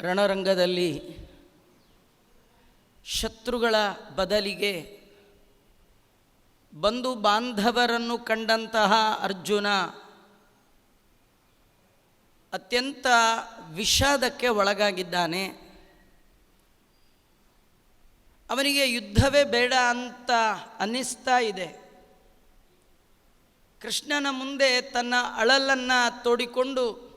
ರಣರಂಗದಲ್ಲಿ ಶತ್ರುಗಳ ಬದಲಿಗೆ ಬಂಧು ಬಾಂಧವರನ್ನು ಕಂಡಂತಹ ಅರ್ಜುನ ಅತ್ಯಂತ ವಿಷಾದಕ್ಕೆ ಒಳಗಾಗಿದ್ದಾನೆ. ಅವನಿಗೆ ಯುದ್ಧವೇ ಬೇಡ ಅಂತ ಅನ್ನಿಸ್ತಾ ಇದೆ. ಕೃಷ್ಣನ ಮುಂದೆ ತನ್ನ ಅಳಲನ್ನು ತೋಡಿಕೊಂಡು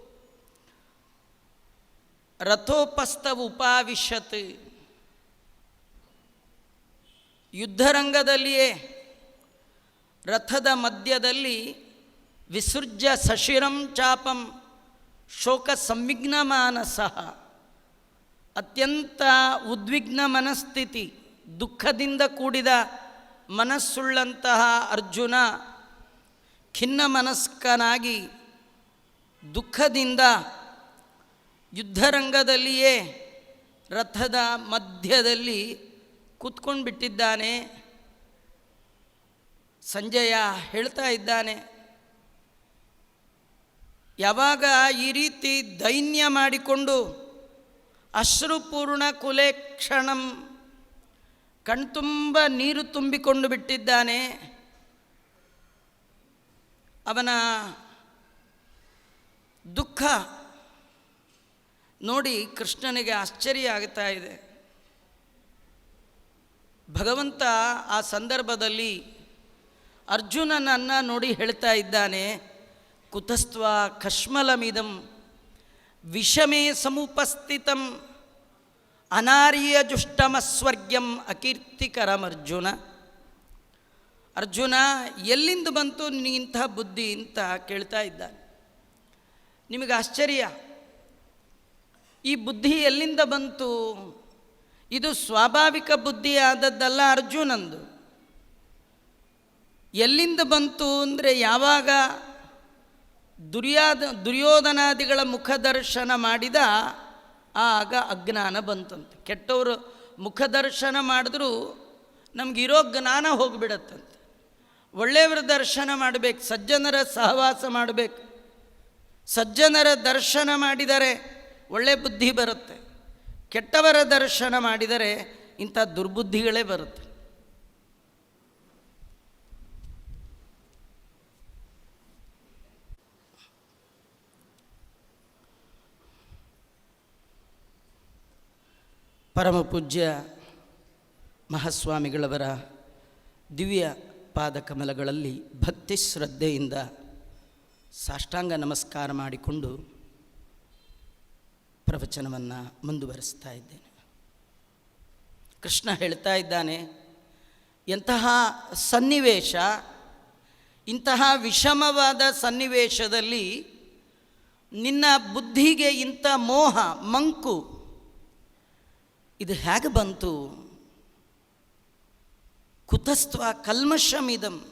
ರಥೋಪಸ್ಥ ಉಪಾವಿಶತ್ ಯುದ್ಧರಂಗದಲ್ಲಿಯೇ ರಥದ ಮಧ್ಯದಲ್ಲಿ ವಿಸೃಜ್ಯ ಸಶಿರಂ ಚಾಪಂ ಶೋಕ ಸಂವಿಘ್ನ ಮಾನಸಃ ಅತ್ಯಂತ ಉದ್ವಿಗ್ನ ಮನಸ್ಥಿತಿ, ದುಃಖದಿಂದ ಕೂಡಿದ ಮನಸ್ಸುಳ್ಳಂತಹ ಅರ್ಜುನ ಖಿನ್ನ ಮನಸ್ಕನಾಗಿ ದುಃಖದಿಂದ ಯುದ್ಧರಂಗದಲ್ಲಿಯೇ ರಥದ ಮಧ್ಯದಲ್ಲಿ ಕೂತ್ಕೊಂಡು ಬಿಟ್ಟಿದ್ದಾನೆ ಸಂಜಯ ಹೇಳ್ತಾ ಇದ್ದಾನೆ, ಯಾವಾಗ ಈ ರೀತಿ ದೈನ್ಯ ಮಾಡಿಕೊಂಡು ಅಶ್ರುಪೂರ್ಣ ಕುಲೆ ಕ್ಷಣಂ ಕಣ್ತುಂಬ ನೀರು ತುಂಬಿಕೊಂಡು ಬಿಟ್ಟಿದ್ದಾನೆ, ಅವನ ದುಃಖ ನೋಡಿ ಕೃಷ್ಣನಿಗೆ ಆಶ್ಚರ್ಯ ಆಗ್ತಾ ಇದೆ. ಭಗವಂತ ಆ ಸಂದರ್ಭದಲ್ಲಿ ಅರ್ಜುನನನ್ನು ನೋಡಿ ಹೇಳ್ತಾ ಇದ್ದಾನೆ, ಕುತಸ್ತ್ವ ಕಶ್ಮಲಮಿದಂ ವಿಷಮೇ ಸಮುಪಸ್ಥಿತಂ ಅನಾರ್ಯ ಜುಷ್ಟಮಸ್ವರ್ಗ್ಯಂ ಅಕೀರ್ತಿಕರಂ ಅರ್ಜುನ. ಅರ್ಜುನ, ಎಲ್ಲಿಂದ ಬಂತು ನೀ ಬುದ್ಧಿ ಅಂತ ಕೇಳ್ತಾ ಇದ್ದಾನೆ. ನಿಮಗೆ ಆಶ್ಚರ್ಯ? ಈ ಬುದ್ಧಿ ಎಲ್ಲಿಂದ ಬಂತು? ಇದು ಸ್ವಾಭಾವಿಕ ಬುದ್ಧಿ ಆದದ್ದಲ್ಲ ಅರ್ಜುನಂದು. ಎಲ್ಲಿಂದ ಬಂತು ಅಂದರೆ ಯಾವಾಗ ದುರ್ಯಾದ, ದುರ್ಯೋಧನಾದಿಗಳ ಮುಖದರ್ಶನ ಮಾಡಿದ ಆಗ ಅಜ್ಞಾನ ಬಂತಂತೆ. ಕೆಟ್ಟವರು ಮುಖದರ್ಶನ ಮಾಡಿದ್ರೂ ನಮಗಿರೋ ಜ್ಞಾನ ಹೋಗಿಬಿಡತ್ತಂತೆ. ಒಳ್ಳೆಯವರ ದರ್ಶನ ಮಾಡಬೇಕು, ಸಜ್ಜನರ ಸಹವಾಸ ಮಾಡಬೇಕು. ಸಜ್ಜನರ ದರ್ಶನ ಮಾಡಿದರೆ ಒಳ್ಳೆ ಬುದ್ಧಿ ಬರುತ್ತೆ. ಕೆಟ್ಟವರ ದರ್ಶನ ಮಾಡಿದರೆ ಇಂಥ ದುರ್ಬುದ್ಧಿಗಳೇ ಬರುತ್ತೆ. ಪರಮ ಪೂಜ್ಯ ಮಹಾಸ್ವಾಮಿಗಳವರ ದಿವ್ಯ ಪಾದಕಮಲಗಳಲ್ಲಿ ಭಕ್ತಿ ಶ್ರದ್ಧೆಯಿಂದ ಸಾಷ್ಟಾಂಗ ನಮಸ್ಕಾರ ಮಾಡಿಕೊಂಡು ಪ್ರವಚನವನ್ನು ಮುಂದುವರಿಸ್ತಾ ಇದ್ದೇನೆ. ಕೃಷ್ಣ ಹೇಳ್ತಾ ಇದ್ದಾನೆ, ಎಂತಹ ಸನ್ನಿವೇಶ, ಇಂತಹ ವಿಷಮವಾದ ಸನ್ನಿವೇಶದಲ್ಲಿ ನಿನ್ನ ಬುದ್ಧಿಗೆ ಇಂಥ ಮೋಹ, ಮಂಕು, ಇದು ಹೇಗೆ ಬಂತು? ಕುತಸ್ತ್ವ ಕಲ್ಮಷಮಿದಂ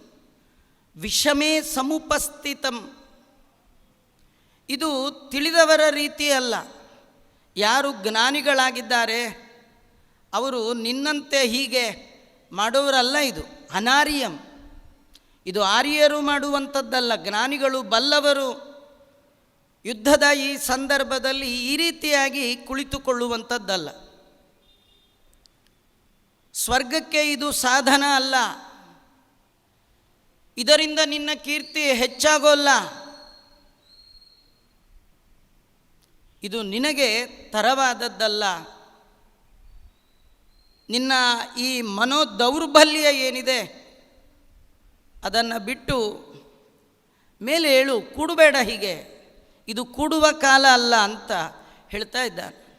ವಿಷಮೇ ಸಮುಪಸ್ಥಿತಂ. ಇದು ತಿಳಿದವರ ರೀತಿ ಅಲ್ಲ. ಯಾರು ಜ್ಞಾನಿಗಳಾಗಿದ್ದಾರೆ, ಅವರು ನಿನ್ನಂತೆ ಹೀಗೆ ಮಾಡುವರಲ್ಲ ಇದು, ಅನಾರ್ಯಂ. ಇದು ಆರ್ಯರು ಮಾಡುವಂಥದ್ದಲ್ಲ, ಜ್ಞಾನಿಗಳು ಬಲ್ಲವರು. ಯುದ್ಧದ ಈ ಸಂದರ್ಭದಲ್ಲಿ ಈ ರೀತಿಯಾಗಿ ಕುಳಿತುಕೊಳ್ಳುವಂಥದ್ದಲ್ಲ. ಸ್ವರ್ಗಕ್ಕೆ ಇದು ಸಾಧನ ಅಲ್ಲ. ಇದರಿಂದ ನಿನ್ನ ಕೀರ್ತಿ ಹೆಚ್ಚಾಗೋಲ್ಲ. ಇದು ನಿನಗೆ ತರವಾದದ್ದಲ್ಲ. ನಿನ್ನ ಈ ಮನೋದೌರ್ಬಲ್ಯ ಏನಿದೆ? ಅದನ್ನು ಬಿಟ್ಟು ಮೇಲೆ ಹೇಳು, ಕೂಡಬೇಡ ಹೀಗೆ. ಇದು ಕೂಡುವ ಕಾಲ ಅಲ್ಲ ಅಂತ ಹೇಳ್ತಾ ಇದ್ದಾನೆ.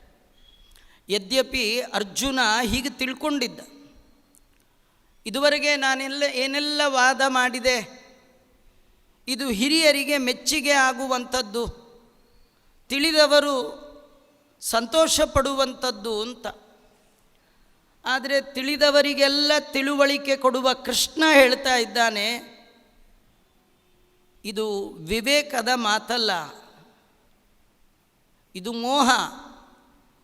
ಯದ್ಯಪಿ ಅರ್ಜುನ ಹೀಗೆ ತಿಳ್ಕೊಂಡಿದ್ದ. ಇದುವರೆಗೆ ನಾನೆಲ್ಲ ಏನೆಲ್ಲ ವಾದ ಮಾಡಿದೆ? ಇದು ಹಿರಿಯರಿಗೆ ಮೆಚ್ಚುಗೆ ಆಗುವಂಥದ್ದು. ತಿಳಿದವರು ಸಂತೋಷ ಪಡುವಂಥದ್ದು ಅಂತ. ಆದರೆ ತಿಳಿದವರಿಗೆಲ್ಲ ತಿಳುವಳಿಕೆ ಕೊಡುವ ಕೃಷ್ಣ ಹೇಳ್ತಾ ಇದ್ದಾನೆ, ಇದು ವಿವೇಕದ ಮಾತಲ್ಲ, ಇದು ಮೋಹ,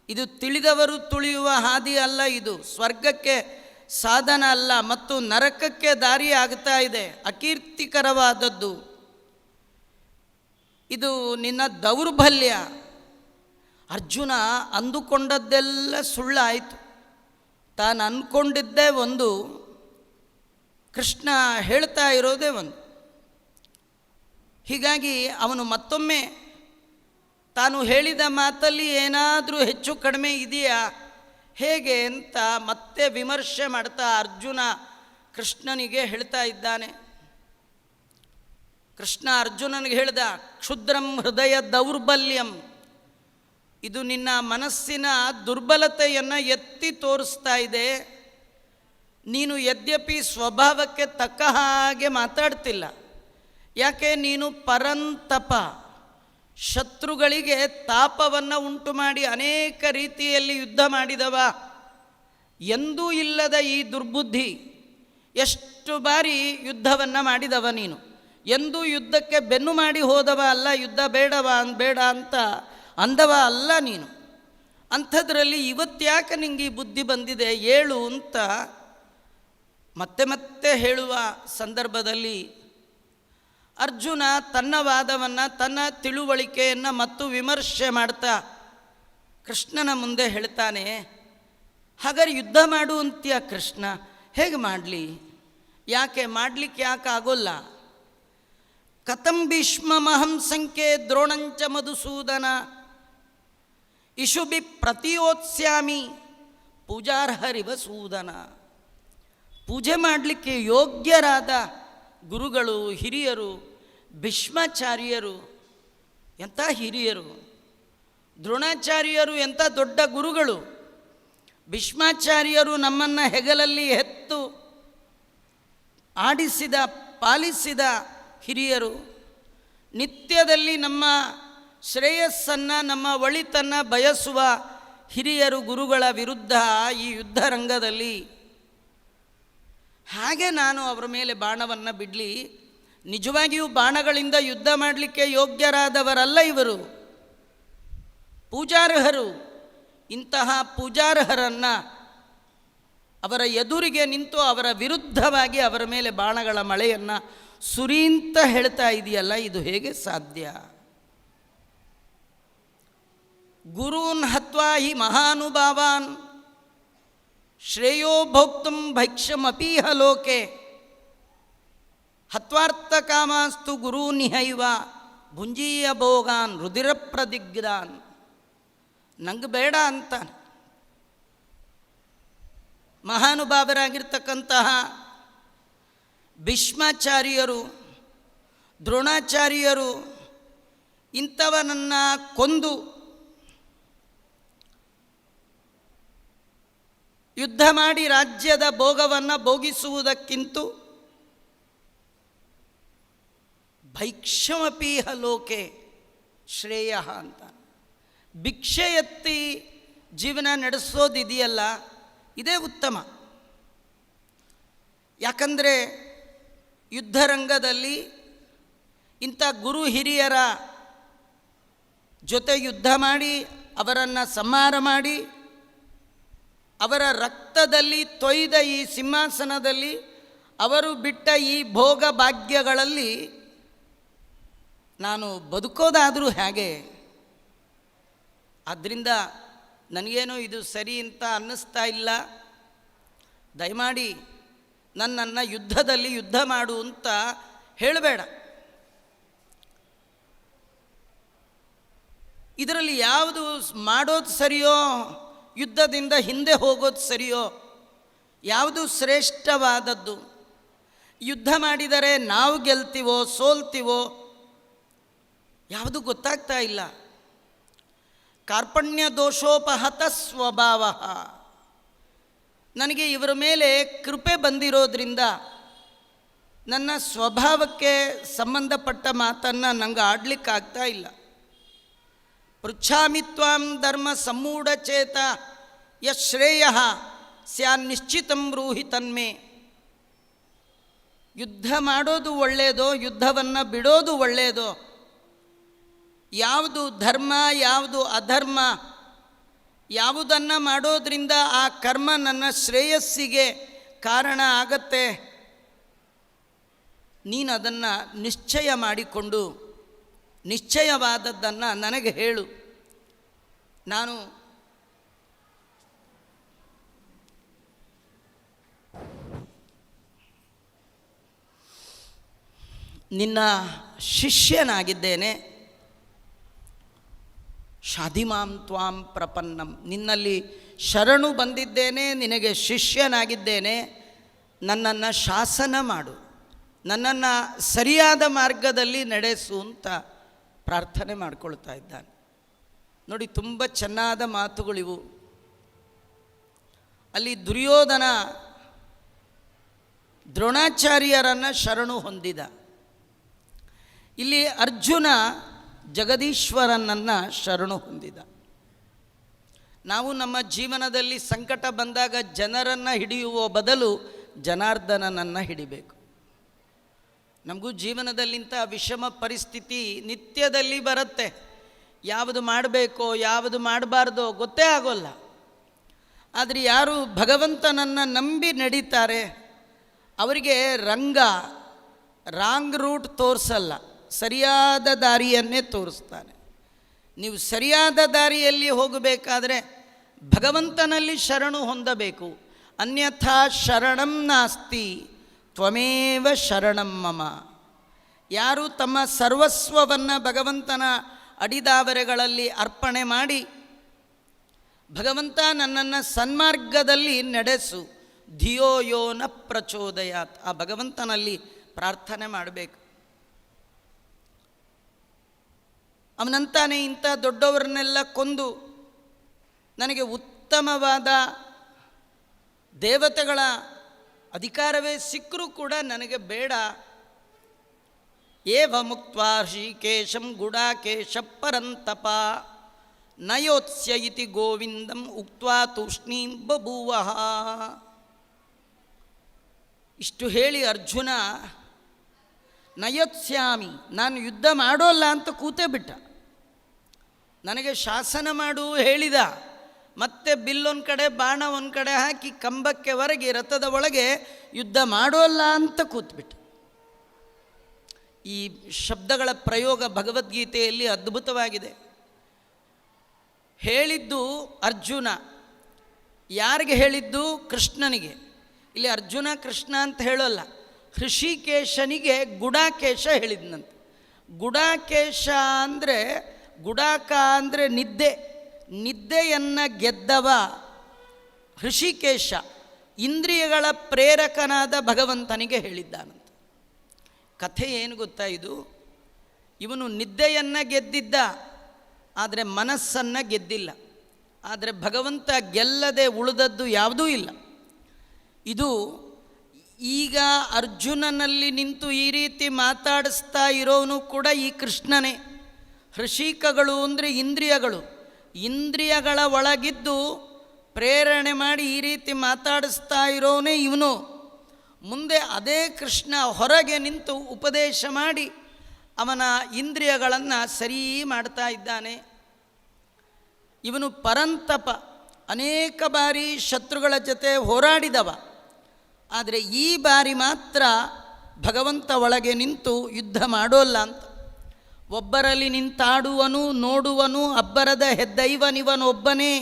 ಇದು ತಿಳಿದವರು ತುಳಿಯುವ ಹಾದಿ ಅಲ್ಲ ಇದು, ಸ್ವರ್ಗಕ್ಕೆ ಸಾಧನ ಅಲ್ಲ ಮತ್ತು ನರಕಕ್ಕೆ ದಾರಿ ಆಗ್ತಾ ಇದೆ, ಅಕೀರ್ತಿಕರವಾದದ್ದು. ಇದು ನಿನ್ನ ದೌರ್ಬಲ್ಯ. ಅರ್ಜುನ ಅಂದುಕೊಂಡದ್ದೆಲ್ಲ ಸುಳ್ಳಾಯಿತು. ತಾನು ಅಂದ್ಕೊಂಡಿದ್ದೇ ಒಂದು. ಕೃಷ್ಣ ಹೇಳ್ತಾ ಇರೋದೇ ಒಂದು. ಹೀಗಾಗಿ ಅವನು ಮತ್ತೊಮ್ಮೆ ತಾನು ಹೇಳಿದ ಮಾತಲ್ಲಿ ಏನಾದರೂ ಹೆಚ್ಚು ಕಡಿಮೆ ಇದೆಯಾ? ಹೇಗೆ ಅಂತ ಮತ್ತೆ ವಿಮರ್ಶೆ ಮಾಡ್ತಾ ಅರ್ಜುನ ಕೃಷ್ಣನಿಗೆ ಹೇಳ್ತಾ ಇದ್ದಾನೆ. ಕೃಷ್ಣ ಅರ್ಜುನನಿಗೆ ಹೇಳಿದ, ಕ್ಷುದ್ರಂ ಹೃದಯ ದೌರ್ಬಲ್ಯಂ. ಇದು ನಿನ್ನ ಮನಸ್ಸಿನ ದುರ್ಬಲತೆಯನ್ನು ಎತ್ತಿ ತೋರಿಸ್ತಾ ಇದೆ. ನೀನು ಯದ್ಯಪಿ ಸ್ವಭಾವಕ್ಕೆ ತಕ್ಕ ಹಾಗೆ ಮಾತಾಡ್ತಿಲ್ಲ. ಯಾಕೆ? ನೀನು ಪರಂತಪ. ಶತ್ರುಗಳಿಗೆ ತಾಪವನ್ನು ಉಂಟು ಮಾಡಿ ಅನೇಕ ರೀತಿಯಲ್ಲಿ ಯುದ್ಧ ಮಾಡಿದವ. ಎಂದೂ ಇಲ್ಲದ ಈ ದುರ್ಬುದ್ಧಿ, ಎಷ್ಟು ಬಾರಿ ಯುದ್ಧವನ್ನು ಮಾಡಿದವ ನೀನು. ಎಂದೂ ಯುದ್ಧಕ್ಕೆ ಬೆನ್ನು ಮಾಡಿ ಹೋದವ ಅಲ್ಲ, ಯುದ್ಧ ಬೇಡವ ಬೇಡ ಅಂತ ಅಂದವ ಅಲ್ಲ ನೀನು. ಅಂಥದ್ರಲ್ಲಿ ಇವತ್ತ್ಯಾಕೆ ನಿಂಗೆ ಈ ಬುದ್ಧಿ ಬಂದಿದೆ ಏಳು ಅಂತ ಮತ್ತೆ ಮತ್ತೆ ಹೇಳುವ ಸಂದರ್ಭದಲ್ಲಿ ಅರ್ಜುನ ತನ್ನ ವಾದವನ್ನು, ತನ್ನ ತಿಳುವಳಿಕೆಯನ್ನು ಮತ್ತು ವಿಮರ್ಶೆ ಮಾಡ್ತಾ ಕೃಷ್ಣನ ಮುಂದೆ ಹೇಳ್ತಾನೆ, ಹಾಗಾದ್ರೆ ಯುದ್ಧ ಮಾಡು ಅಂತೀಯ ಕೃಷ್ಣ, ಹೇಗೆ ಮಾಡಲಿ? ಯಾಕೆ, ಮಾಡಲಿಕ್ಕೆ ಯಾಕೆ ಆಗೋಲ್ಲ? ಕಥಂ ಭೀಷ್ಮ ಸಂಖ್ಯೆ ದ್ರೋಣಂಚ ಮಧುಸೂದನ. ಇಶುಬಿ ಪ್ರತಿಯೋತ್ಸ್ಯಾಮಿ ಪೂಜಾರ್ಹರಿವ ಸೂದನ. ಪೂಜೆ ಮಾಡಲಿಕ್ಕೆ ಯೋಗ್ಯರಾದ ಗುರುಗಳು, ಹಿರಿಯರು, ಭೀಷ್ಮಾಚಾರ್ಯರು, ಎಂಥ ಹಿರಿಯರು, ದ್ರೋಣಾಚಾರ್ಯರು ಎಂಥ ದೊಡ್ಡ ಗುರುಗಳು, ಭೀಷ್ಮಾಚಾರ್ಯರು ನಮ್ಮನ್ನು ಹೆಗಲಲ್ಲಿ ಹೆತ್ತು ಆಡಿಸಿದ, ಪಾಲಿಸಿದ ಹಿರಿಯರು, ನಿತ್ಯದಲ್ಲಿ ನಮ್ಮ ಶ್ರೇಯಸ್ಸನ್ನು, ನಮ್ಮ ಒಳಿತನ್ನು ಬಯಸುವ ಹಿರಿಯರು ಗುರುಗಳ ವಿರುದ್ಧ ಈ ಯುದ್ಧ ರಂಗದಲ್ಲಿ. ಹಾಗೆ ನಾನು ಅವರ ಮೇಲೆ ಬಾಣವನ್ನು ಬಿಡಲಿ. ನಿಜವಾಗಿಯೂ ಬಾಣಗಳಿಂದ ಯುದ್ಧ ಮಾಡಲಿಕ್ಕೆ ಯೋಗ್ಯರಾದವರಲ್ಲ ಇವರು. ಪೂಜಾರ್ಹರು, ಇಂತಹ ಪೂಜಾರ್ಹರನ್ನು ಅವರ ಎದುರಿಗೆ ನಿಂತು ಅವರ ವಿರುದ್ಧವಾಗಿ ಅವರ ಮೇಲೆ ಬಾಣಗಳ ಮಳೆಯನ್ನು ಸುರೀಂತ ಹೇಳ್ತಾ ಇದೆಯಲ್ಲ, ಇದು ಹೇಗೆ ಸಾಧ್ಯ? ಗುರೂನ್ ಹತ್ವಾ ಹಿ ಮಹಾನುಭಾವಾನ್, ಶ್ರೇಯೋ ಭೋಕ್ತು ಭೈಕ್ಷಮಪೀಹ ಲೋಕೆ. ಹತ್ವಾರ್ಥಕಾಮಾಸ್ತು ಗುರೂನಿಹೈವ ಭುಂಜೀಯ ಭೋಗಾನ್ ರುದಿರ ಪ್ರದಿಗ್ಧಾನ್. ನಂಗೆ ಬೇಡ ಅಂತಾನೆ. ಮಹಾನುಭಾವರಾಗಿರ್ತಕ್ಕಂತಹ ಭೀಷ್ಮಾಚಾರ್ಯರು, ದ್ರೋಣಾಚಾರ್ಯರು ಇಂಥವನನ್ನು ಕೊಂದು ಯುದ್ಧ ಮಾಡಿ ರಾಜ್ಯದ ಭೋಗವನ್ನು ಭೋಗಿಸುವುದಕ್ಕಿಂತ ಭೈಕ್ಷಮಪೀಹ ಲೋಕೆ ಶ್ರೇಯ ಅಂತ. ಭಿಕ್ಷೆ ಎತ್ತಿ ಜೀವನ ನಡೆಸೋದಿದೆಯಲ್ಲ, ಇದೇ ಉತ್ತಮ. ಯಾಕಂದರೆ ಯುದ್ಧರಂಗದಲ್ಲಿ ಇಂಥ ಗುರು ಹಿರಿಯರ ಜೊತೆ ಯುದ್ಧ ಮಾಡಿ, ಅವರನ್ನು ಸಂಹಾರ ಮಾಡಿ, ಅವರ ರಕ್ತದಲ್ಲಿ ತೊಯ್ದ ಈ ಸಿಂಹಾಸನದಲ್ಲಿ ಅವರು ಬಿಟ್ಟ ಈ ಭೋಗ ಭಾಗ್ಯಗಳಲ್ಲಿ ನಾನು ಬದುಕೋದಾದರೂ ಹೇಗೆ? ಆದ್ದರಿಂದ ನನಗೇನು ಇದು ಸರಿ ಅಂತ ಅನ್ನಿಸ್ತಾ ಇಲ್ಲ. ದಯಮಾಡಿ ನನ್ನನ್ನು ಯುದ್ಧದಲ್ಲಿ ಯುದ್ಧ ಮಾಡು ಅಂತ ಹೇಳಬೇಡ. ಇದರಲ್ಲಿ ಯಾವುದು ಮಾಡೋದು ಸರಿಯೋ, ಯುದ್ಧದಿಂದ ಹಿಂದೆ ಹೋಗೋದು ಸರಿಯೋ, ಯಾವುದು ಶ್ರೇಷ್ಠವಾದದ್ದು? ಯುದ್ಧ ಮಾಡಿದರೆ ನಾವು ಗೆಲ್ತೀವೋ, ಸೋಲ್ತೀವೋ? ಯಾವುದು ಗೊತ್ತಾಗ್ತಾ ಇಲ್ಲ. ಕಾರ್ಪಣ್ಯ ದೋಷೋಪಹತ ಸ್ವಭಾವ. ನನಗೆ ಇವರ ಮೇಲೆ ಕೃಪೆ ಬಂದಿರೋದ್ರಿಂದ ನನ್ನ ಸ್ವಭಾವಕ್ಕೆ ಸಂಬಂಧಪಟ್ಟ ಮಾತನ್ನು ನಂಗೆ ಆಡಲಿಕ್ಕಾಗ್ತಾ ಇಲ್ಲ. ಪೃಚ್ಛಾಮಿತ್ವಾಂ ಧರ್ಮ ಸಮ್ಮೂಢಚೇತ ಯಶ್ರೇಯ ಸ್ಯಾನ್ ನಿಶ್ಚಿತಂ ರೂಹಿ ತನ್ಮೆ. ಯುದ್ಧ ಮಾಡೋದು ಒಳ್ಳೆಯದೋ ಯುದ್ಧವನ್ನು ಬಿಡೋದು ಒಳ್ಳೆಯದೋ ಯಾವುದು ಧರ್ಮ, ಯಾವುದು ಅಧರ್ಮ ಯಾವುದನ್ನು ಮಾಡೋದ್ರಿಂದ ಆ ಕರ್ಮ ನನ್ನ ಶ್ರೇಯಸ್ಸಿಗೆ ಕಾರಣ ಆಗತ್ತೆ? ನೀನು ಅದನ್ನು ನಿಶ್ಚಯ ಮಾಡಿಕೊಂಡು, ನಿಶ್ಚಯವಾದದ್ದನ್ನು ನನಗೆ ಹೇಳು. ನಾನು ನಿನ್ನ ಶಿಷ್ಯನಾಗಿದ್ದೇನೆ. ಶಾದಿಮಾಂ ತ್ವಾಂ ಪ್ರಪನ್ನಂ. ನಿನ್ನಲ್ಲಿ ಶರಣು ಬಂದಿದ್ದೇನೆ, ನಿನಗೆ ಶಿಷ್ಯನಾಗಿದ್ದೇನೆ. ನನ್ನನ್ನು ಶಾಸನ ಮಾಡು. ನನ್ನನ್ನು ಸರಿಯಾದ ಮಾರ್ಗದಲ್ಲಿ ನಡೆಸು ಅಂತ ಪ್ರಾರ್ಥನೆ ಮಾಡಿಕೊಳ್ತಾ ಇದ್ದಾನೆ. ನೋಡಿ, ತುಂಬ ಚೆನ್ನಾದ ಮಾತುಗಳಿವು. ಅಲ್ಲಿ ದುರ್ಯೋಧನ ದ್ರೋಣಾಚಾರ್ಯರನ್ನು ಶರಣು ಹೊಂದಿದ. ಇಲ್ಲಿ ಅರ್ಜುನ ಜಗದೀಶ್ವರನನ್ನು ಶರಣು ಹೊಂದಿದ. ನಾವು ನಮ್ಮ ಜೀವನದಲ್ಲಿ ಸಂಕಟ ಬಂದಾಗ ಜನರನ್ನು ಹಿಡಿಯುವ ಬದಲು ಜನಾರ್ದನನನ್ನು ಹಿಡಿಬೇಕು. ನಮಗೂ ಜೀವನದಲ್ಲಿಂಥ ವಿಷಮ ಪರಿಸ್ಥಿತಿ ನಿತ್ಯದಲ್ಲಿ ಬರುತ್ತೆ. ಯಾವುದು ಮಾಡಬೇಕೋ, ಯಾವುದು ಮಾಡಬಾರ್ದೋ ಗೊತ್ತೇ ಆಗೋಲ್ಲ. ಆದರೆ ಯಾರು ಭಗವಂತನನ್ನು ನಂಬಿ ನಡೀತಾರೆ, ಅವರಿಗೆ ರಂಗ, ರಾಂಗ್ ರೂಟ್ ತೋರಿಸಲ್ಲ. ಸರಿಯಾದ ದಾರಿಯನ್ನೇ ತೋರಿಸ್ತಾನೆ. ನೀವು ಸರಿಯಾದ ದಾರಿಯಲ್ಲಿ ಹೋಗಬೇಕಾದ್ರೆ ಭಗವಂತನಲ್ಲಿ ಶರಣು ಹೊಂದಬೇಕು. ಅನ್ಯಥಾ ಶರಣಂ ನಾಸ್ತಿ, ತ್ವಮೇವ ಶರಣಂ ಮಮ. ಯಾರು ತಮ್ಮ ಸರ್ವಸ್ವವನ್ನು ಭಗವಂತನ ಅಡಿದಾವರೆಗಳಲ್ಲಿ ಅರ್ಪಣೆ ಮಾಡಿ, ಭಗವಂತ ನನ್ನನ್ನು ಸನ್ಮಾರ್ಗದಲ್ಲಿ ನಡೆಸು, ಧಿಯೋ ಯೋ ನ ಪ್ರಚೋದಯಾತ್. ಆ ಭಗವಂತನಲ್ಲಿ ಪ್ರಾರ್ಥನೆ ಮಾಡಬೇಕು. ಅವನಂತಾನೆ ಇಂಥ ದೊಡ್ಡವರನ್ನೆಲ್ಲ ಕೊಂದು ನನಗೆ ಉತ್ತಮವಾದ ದೇವತೆಗಳ ಅಧಿಕಾರವೇ ಸಿಕ್ಕರೂ ಕೂಡ ನನಗೆ ಬೇಡ. ಏವ ಮುಕ್ತ ಶ್ರೀಕೇಶಂ ಗುಡಾಕೇಶ ಪರಂತಪ ನಯೋತ್ಸ್ಯ ಇತಿ ಗೋವಿಂದಂ ಉಕ್ವಾ ತೂಷ್ಣೀಂ ಬಭೂವ. ಇಷ್ಟು ಹೇಳಿ ಅರ್ಜುನ, ನಯೋತ್ಸ್ಯಾಮಿ, ನಾನು ಯುದ್ಧ ಮಾಡೋಲ್ಲ ಅಂತ ಕೂತೇ ಬಿಟ್ಟ. ನನಗೆ ಶಾಸನ ಮಾಡು ಹೇಳಿದ. ಮತ್ತೆ ಬಿಲ್ಲೊಂದು ಕಡೆ, ಬಾಣ ಒಂದು ಕಡೆ ಹಾಕಿ ಕಂಬಕ್ಕೆ ಹೊರಗೆ, ರಥದ ಒಳಗೆ ಯುದ್ಧ ಮಾಡೋಲ್ಲ ಅಂತ ಕೂತ್ಬಿಟ್ಟು ಈ ಶಬ್ದಗಳ ಪ್ರಯೋಗ ಭಗವದ್ಗೀತೆಯಲ್ಲಿ ಅದ್ಭುತವಾಗಿದೆ. ಹೇಳಿದ್ದು ಅರ್ಜುನ. ಯಾರಿಗೆ ಹೇಳಿದ್ದು? ಕೃಷ್ಣನಿಗೆ. ಇಲ್ಲಿ ಅರ್ಜುನ, ಕೃಷ್ಣ ಅಂತ ಹೇಳೋಲ್ಲ. ಹೃಷಿಕೇಶನಿಗೆ ಗುಡಾಕೇಶ ಹೇಳಿದ್ನಂತೆ. ಗುಡಾಕೇಶ ಅಂದರೆ ಗುಡಾಕ ಅಂದರೆ ನಿದ್ದೆ. ನಿದ್ದೆಯನ್ನು ಗೆದ್ದವ ಹೃಷಿಕೇಶ ಇಂದ್ರಿಯಗಳ ಪ್ರೇರಕನಾದ ಭಗವಂತನಿಗೆ ಹೇಳಿದ್ದಾನಂತ. ಕಥೆ ಏನು ಗೊತ್ತಾ ಇದು? ಇವನು ನಿದ್ದೆಯನ್ನು ಗೆದ್ದಿದ್ದ, ಆದರೆ ಮನಸ್ಸನ್ನು ಗೆದ್ದಿಲ್ಲ. ಆದರೆ ಭಗವಂತ ಗೆಲ್ಲದೆ ಉಳಿದದ್ದು ಯಾವುದೂ ಇಲ್ಲ. ಇದು ಈಗ ಅರ್ಜುನನಲ್ಲಿ ನಿಂತು ಈ ರೀತಿ ಮಾತಾಡಿಸ್ತಾ ಇರೋನು ಕೂಡ ಈ ಕೃಷ್ಣನೇ. ಹೃಷಿಕಗಳು ಅಂದರೆ ಇಂದ್ರಿಯಗಳು. ಇಂದ್ರಿಯಗಳ ಒಳಗಿದ್ದು ಪ್ರೇರಣೆ ಮಾಡಿ ಈ ರೀತಿ ಮಾತಾಡಿಸ್ತಾ ಇರೋನೇ ಇವನು. ಮುಂದೆ ಅದೇ ಕೃಷ್ಣ ಹೊರಗೆ ನಿಂತು ಉಪದೇಶ ಮಾಡಿ ಅವನ ಇಂದ್ರಿಯಗಳನ್ನು ಸರಿ ಮಾಡ್ತಾ ಇದ್ದಾನೆ. ಇವನು ಪರಂತಪ ಅನೇಕ ಬಾರಿ ಶತ್ರುಗಳ ಜೊತೆ ಹೋರಾಡಿದವ. ಆದರೆ ಈ ಬಾರಿ ಮಾತ್ರ ಭಗವಂತ ಒಳಗೆ ನಿಂತು ಯುದ್ಧ ಮಾಡೋಲ್ಲ ಅಂತ ಒಬ್ಬರಲ್ಲಿ ನಿಂತಾಡುವನು, ನೋಡುವನು, ಅಬ್ಬರದ ಹೆದ್ದೈವನಿವನೊಬ್ಬನೇ.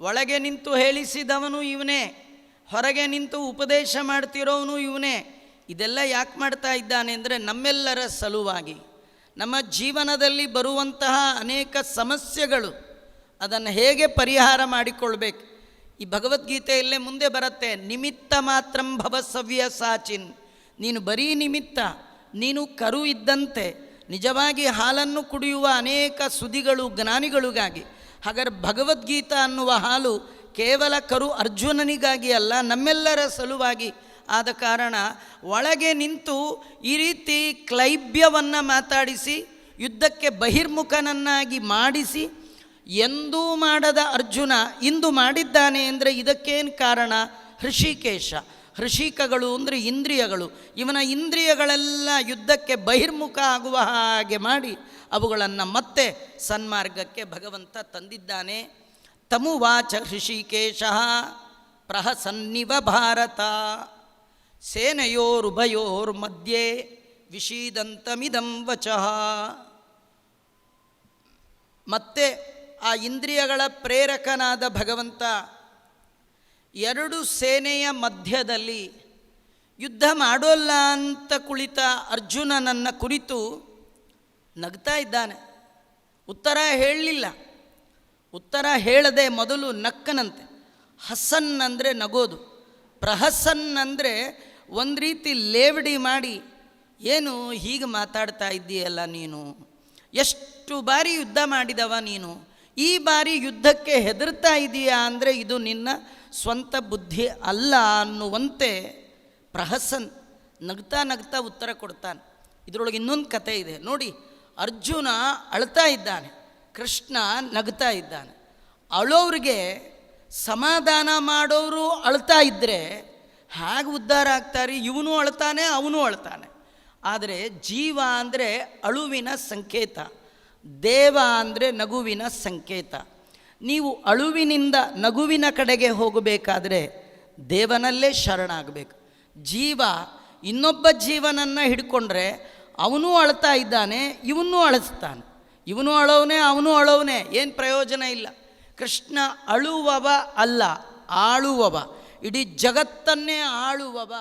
ಒಳಗೆ ನಿಂತು ಹೇಳಿಸಿದವನು ಇವನೇ. ಹೊರಗೆ ನಿಂತು ಉಪದೇಶ ಮಾಡ್ತಿರೋವನು ಇವನೇ. ಇದೆಲ್ಲ ಯಾಕೆ ಮಾಡ್ತಾ ಇದ್ದಾನೆ ಅಂದರೆ ನಮ್ಮೆಲ್ಲರ ಸಲುವಾಗಿ. ನಮ್ಮ ಜೀವನದಲ್ಲಿ ಬರುವಂತಹ ಅನೇಕ ಸಮಸ್ಯೆಗಳು, ಅದನ್ನು ಹೇಗೆ ಪರಿಹಾರ ಮಾಡಿಕೊಳ್ಬೇಕು? ಈ ಭಗವದ್ಗೀತೆಯಲ್ಲೇ ಮುಂದೆ ಬರುತ್ತೆ, ನಿಮಿತ್ತ ಮಾತ್ರಂ ಭವಸವ್ಯ ಸಾಚಿನ್. ನೀನು ಬರೀ ನಿಮಿತ್ತ, ನೀನು ಕರು ಇದ್ದಂತೆ. ನಿಜವಾಗಿ ಹಾಲನ್ನು ಕುಡಿಯುವ ಅನೇಕ ಸುದಿಗಳು, ಜ್ಞಾನಿಗಳಿಗಾಗಿ. ಹಾಗಾದ್ರೆ ಭಗವದ್ಗೀತಾ ಅನ್ನುವ ಹಾಲು ಕೇವಲ ಕರು ಅರ್ಜುನನಿಗಾಗಿ ಅಲ್ಲ, ನಮ್ಮೆಲ್ಲರ ಸಲುವಾಗಿ ಆದ ಕಾರಣ ಒಳಗೆ ನಿಂತು ಈ ರೀತಿ ಕ್ಲೈಬ್ಯವನ್ನು ಮಾತಾಡಿಸಿ, ಯುದ್ಧಕ್ಕೆ ಬಹಿರ್ಮುಖನನ್ನಾಗಿ ಮಾಡಿಸಿ, ಎಂದೂ ಮಾಡದ ಅರ್ಜುನ ಇಂದು ಮಾಡಿದ್ದಾನೆ ಅಂದರೆ ಇದಕ್ಕೇನು ಕಾರಣ? ಹೃಷಿಕೇಶ. ಹೃಷಿಕಗಳು ಅಂದರೆ ಇಂದ್ರಿಯಗಳು. ಇವನ ಇಂದ್ರಿಯಗಳೆಲ್ಲ ಯುದ್ಧಕ್ಕೆ ಬಹಿರ್ಮುಖ ಆಗುವ ಹಾಗೆ ಮಾಡಿ ಅವುಗಳನ್ನು ಮತ್ತೆ ಸನ್ಮಾರ್ಗಕ್ಕೆ ಭಗವಂತ ತಂದಿದ್ದಾನೆ. ತಮುವಾಚ ಹೃಷಿಕೇಶ ಪ್ರಹಸನ್ನಿವ ಭಾರತ. ಸೇನೆಯೋರುಭಯೋರ್ ಮಧ್ಯೆ ವಿಷೀದಂತಮಿದಂ ವಚಃ. ಮತ್ತೆ ಆ ಇಂದ್ರಿಯಗಳ ಪ್ರೇರಕನಾದ ಭಗವಂತ ಎರಡು ಸೇನೆಯ ಮಧ್ಯದಲ್ಲಿ ಯುದ್ಧ ಮಾಡೋಲ್ಲ ಅಂತ ಕುಳಿತ ಅರ್ಜುನನನ್ನ ಕುರಿತು ನಗ್ತಾ ಇದ್ದಾನೆ. ಉತ್ತರ ಹೇಳಲಿಲ್ಲ. ಉತ್ತರ ಹೇಳದೆ ಮೊದಲು ನಕ್ಕನಂತೆ. ಹಸನ್ ಅಂದರೆ ನಗೋದು. ಪ್ರಹಸನ್ ಅಂದರೆ ಒಂದು ರೀತಿ ಲೇವಡಿ ಮಾಡಿ, ಏನು ಹೀಗೆ ಮಾತಾಡ್ತಾ ಇದ್ದೀಯಲ್ಲ ನೀನು? ಎಷ್ಟು ಬಾರಿ ಯುದ್ಧ ಮಾಡಿದವ ನೀನು? ಈ ಬಾರಿ ಯುದ್ಧಕ್ಕೆ ಹೆದರ್ತಾ ಇದೀಯಾ? ಅಂದರೆ ಇದು ನಿನ್ನ ಸ್ವಂತ ಬುದ್ಧಿ ಅಲ್ಲ ಅನ್ನುವಂತೆ ಪ್ರಹಸನ್ ನಗ್ತಾ ನಗ್ತಾ ಉತ್ತರ ಕೊಡ್ತಾನೆ. ಇದರೊಳಗೆ ಇನ್ನೊಂದು ಕತೆ ಇದೆ. ನೋಡಿ, ಅರ್ಜುನ ಅಳ್ತಾ ಇದ್ದಾನೆ. ಕೃಷ್ಣ ನಗ್ತಾ ಇದ್ದಾನೆ. ಅಳೋರಿಗೆ ಸಮಾಧಾನ ಮಾಡೋರು ಅಳ್ತಾ ಇದ್ದರೆ ಹೇಗೆ ಉದ್ಧಾರ ಆಗ್ತಾರೆ? ಇವನು ಅಳ್ತಾನೆ, ಅವನು ಅಳ್ತಾನೆ. ಆದರೆ ಜೀವ ಅಂದರೆ ಅಳುವಿನ ಸಂಕೇತ. ದೇವ ಅಂದರೆ ನಗುವಿನ ಸಂಕೇತ. ನೀವು ಅಳುವಿನಿಂದ ನಗುವಿನ ಕಡೆಗೆ ಹೋಗಬೇಕಾದ್ರೆ ದೇವನಲ್ಲೇ ಶರಣಾಗಬೇಕು. ಜೀವ ಇನ್ನೊಬ್ಬ ಜೀವನನ್ನು ಹಿಡ್ಕೊಂಡ್ರೆ ಅವನೂ ಅಳ್ತಾ ಇದ್ದಾನೆ ಇವನ್ನೂ ಅಳಿಸ್ತಾನೆ. ಇವನು ಅಳೋವನೇ, ಅವನು ಅಳೋವನೇ, ಏನು ಪ್ರಯೋಜನ ಇಲ್ಲ. ಕೃಷ್ಣ ಅಳುವವ ಅಲ್ಲ, ಆಳುವವ. ಇಡೀ ಜಗತ್ತನ್ನೇ ಆಳುವವ.